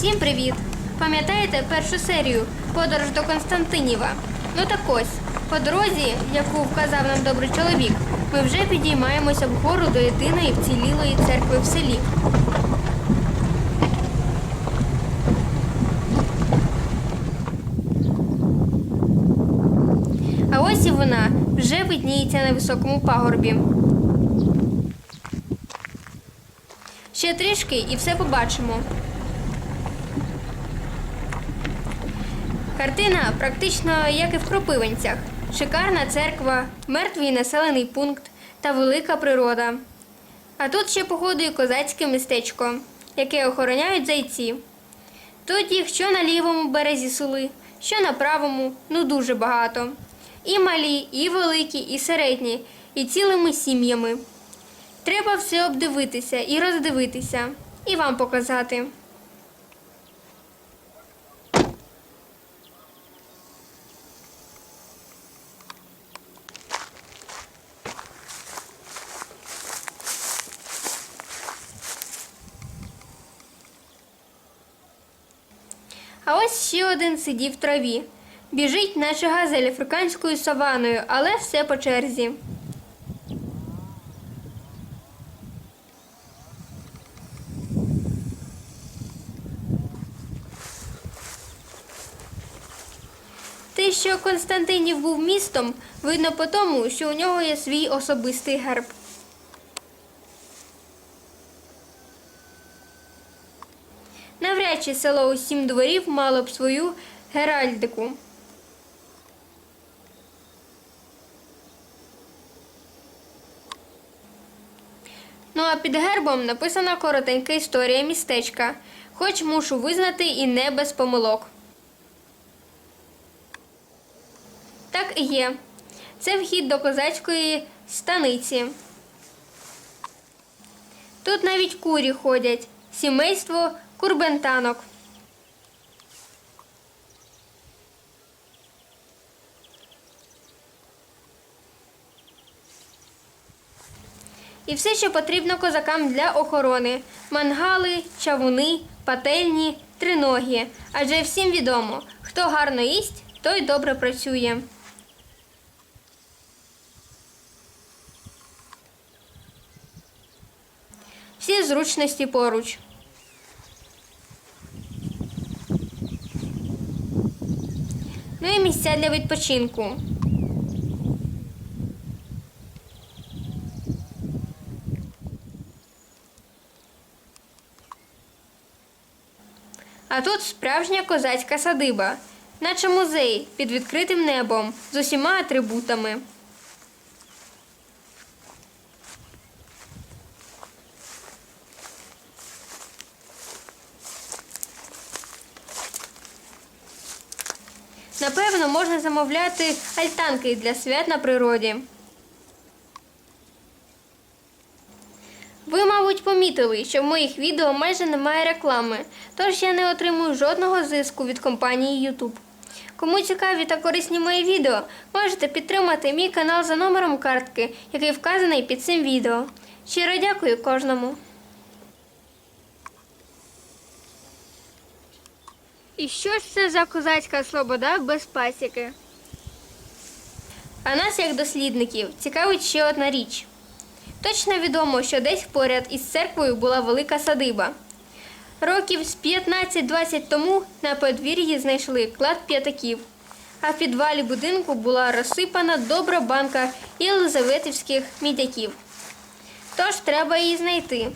Всім привіт! Пам'ятаєте першу серію Подорож до Константиніва? Ну так ось, по дорозі, яку вказав нам добрий чоловік, ми вже підіймаємося вгору до єдиної вцілілої церкви в селі. А ось і вона вже видніється на високому пагорбі. Ще трішки і все побачимо. Картина практично як і в Кропивинцях. Шикарна церква, мертвий населений пункт та велика природа. А тут ще походує козацьке містечко, яке охороняють зайці. Тут їх що на лівому березі сули, що на правому, ну дуже багато. І малі, і великі, і середні, і цілими сім'ями. Треба все обдивитися і роздивитися, і вам показати. А ось ще один сидів в траві. Біжить, наче газель африканською саваною, але все по черзі. Те, що Константинів був містом, видно по тому, що у нього є свій особистий герб. Чи село у сім дворів мало б свою геральдику. Ну а під гербом написана коротенька історія містечка, хоч мушу визнати і не без помилок. Так і є. Це вхід до козацької станиці. Тут навіть курі ходять, сімейство курбентанок. І все, що потрібно козакам для охорони: мангали, чавуни, пательні, триногі. Адже всім відомо, хто гарно їсть, той добре працює. Всі зручності поруч. Ну і місця для відпочинку. А тут справжня козацька садиба, наче музей під відкритим небом з усіма атрибутами. Замовляти альтанки для свят на природі. Ви, мабуть, помітили, що в моїх відео майже немає реклами, тож я не отримую жодного зиску від компанії YouTube. Кому цікаві та корисні мої відео, можете підтримати мій канал за номером картки, який вказаний під цим відео. Щиро дякую кожному. І що ж це за козацька слобода без пасіки? А нас, як дослідників, цікавить ще одна річ. Точно відомо, що десь поряд із церквою була велика садиба. Років з 15-20 тому на подвір'ї знайшли клад п'ятаків, а в підвалі будинку була розсипана добра банка єлизаветівських мідяків. Тож треба її знайти.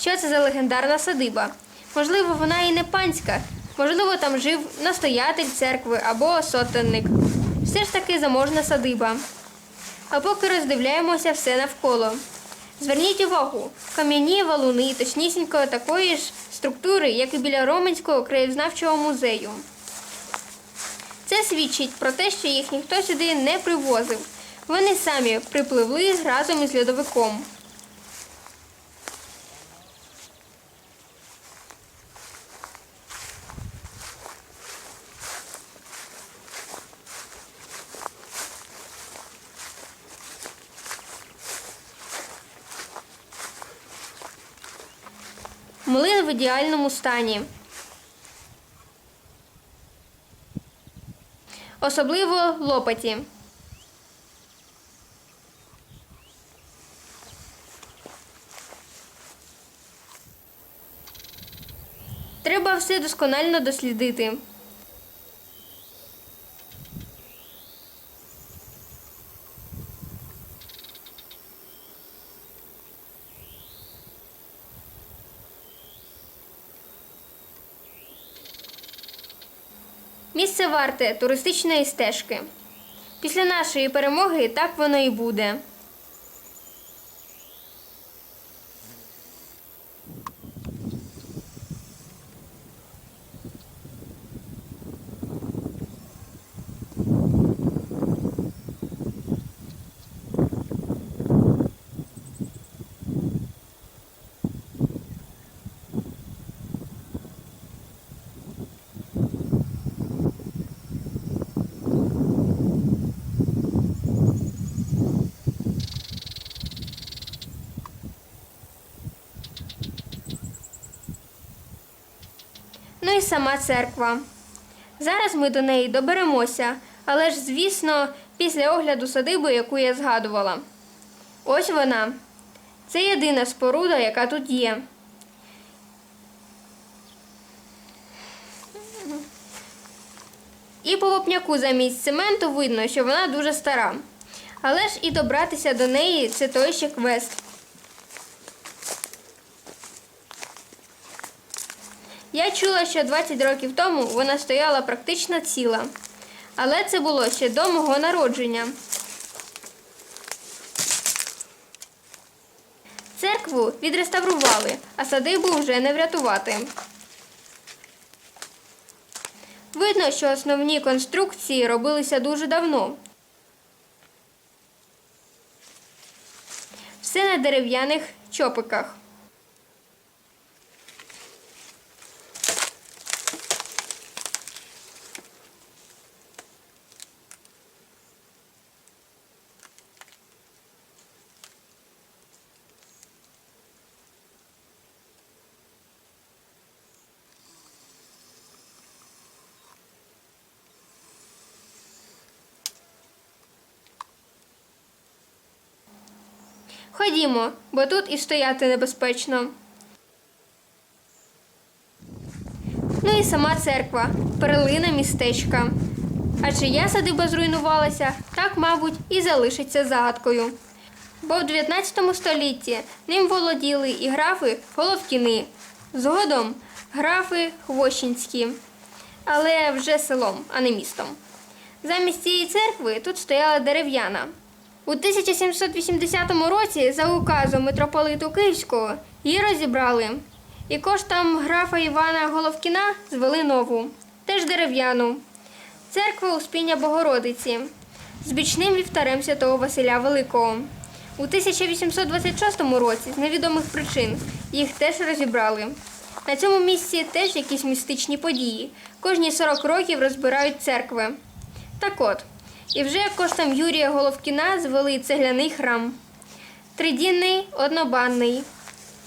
Що це за легендарна садиба? Можливо, вона і не панська, можливо, там жив настоятель церкви або сотенник. Все ж таки заможна садиба. А поки роздивляємося все навколо. Зверніть увагу, кам'яні валуни точнісінько такої ж структури, як і біля Роменського краєзнавчого музею. Це свідчить про те, що їх ніхто сюди не привозив. Вони самі припливли разом із льодовиком. в ідеальному стані. Особливо лопаті. Треба все досконально дослідити. Місце варте туристичної стежки. Після нашої перемоги так воно і буде. Сама церква. Зараз ми до неї доберемося, але ж, звісно, після огляду садиби, яку я згадувала. Ось вона. Це єдина споруда, яка тут є. І по вопняку замість цементу видно, що вона дуже стара. Але ж і добратися до неї це той ще квест. Я чула, що 20 років тому вона стояла практично ціла. Але це було ще до мого народження. Церкву відреставрували, а садибу вже не врятувати. Видно, що основні конструкції робилися дуже давно. Все на дерев'яних чопиках. Ходімо, бо тут і стояти небезпечно. Ну і сама церква, перлина містечка. А чия садиба зруйнувалася, так, мабуть, і залишиться загадкою. Бо в 19 столітті ним володіли і графи Головкіни, згодом графи Хвощинські, але вже селом, а не містом. Замість цієї церкви тут стояла дерев'яна. У 1780 році за указом митрополиту Київського її розібрали. І коштом графа Івана Головкіна звели нову, теж дерев'яну. Церква Успіння Богородиці з бічним вівтарем святого Василя Великого. У 1826 році з невідомих причин їх теж розібрали. На цьому місці теж якісь містичні події. Кожні 40 років розбирають церкви. Так от, і вже коштом Юрія Головкіна звели цегляний храм. Тридінний, однобанний.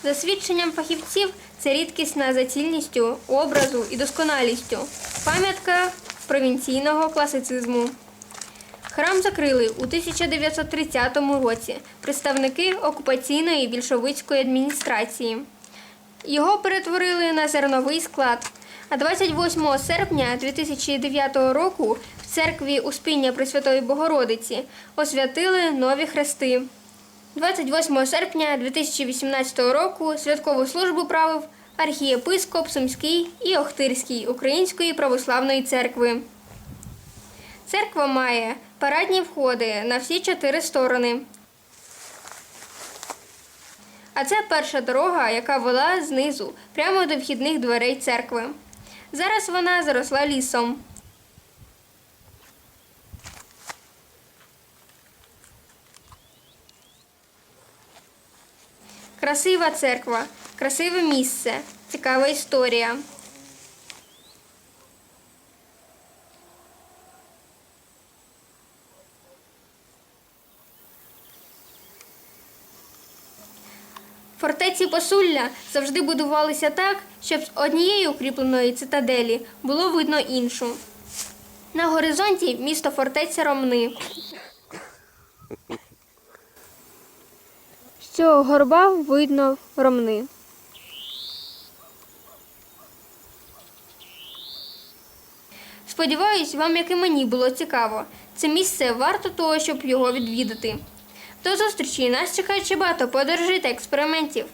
За свідченням фахівців, це рідкісна за цільністю, образу і досконалістю. Пам'ятка провінційного класицизму. Храм закрили у 1930 році представники окупаційної більшовицької адміністрації. Його перетворили на зерновий склад. А 28 серпня 2009 року церкві Успіння Пресвятої Богородиці освятили нові хрести. 28 серпня 2018 року святкову службу правив архієпископ Сумський і Охтирський Української православної церкви. Церква має парадні входи на всі чотири сторони. А це перша дорога, яка вела знизу прямо до вхідних дверей церкви. Зараз вона заросла лісом. Красива церква, красиве місце, цікава історія. Фортеці Посулля завжди будувалися так, щоб з однієї укріпленої цитаделі було видно іншу. На горизонті місто фортеця Ромни. Цього горба видно Ромни. Сподіваюсь, вам, як і мені, було цікаво. Це місце варто того, щоб його відвідати. До зустрічі! Нас чекає багато подорожей та експериментів.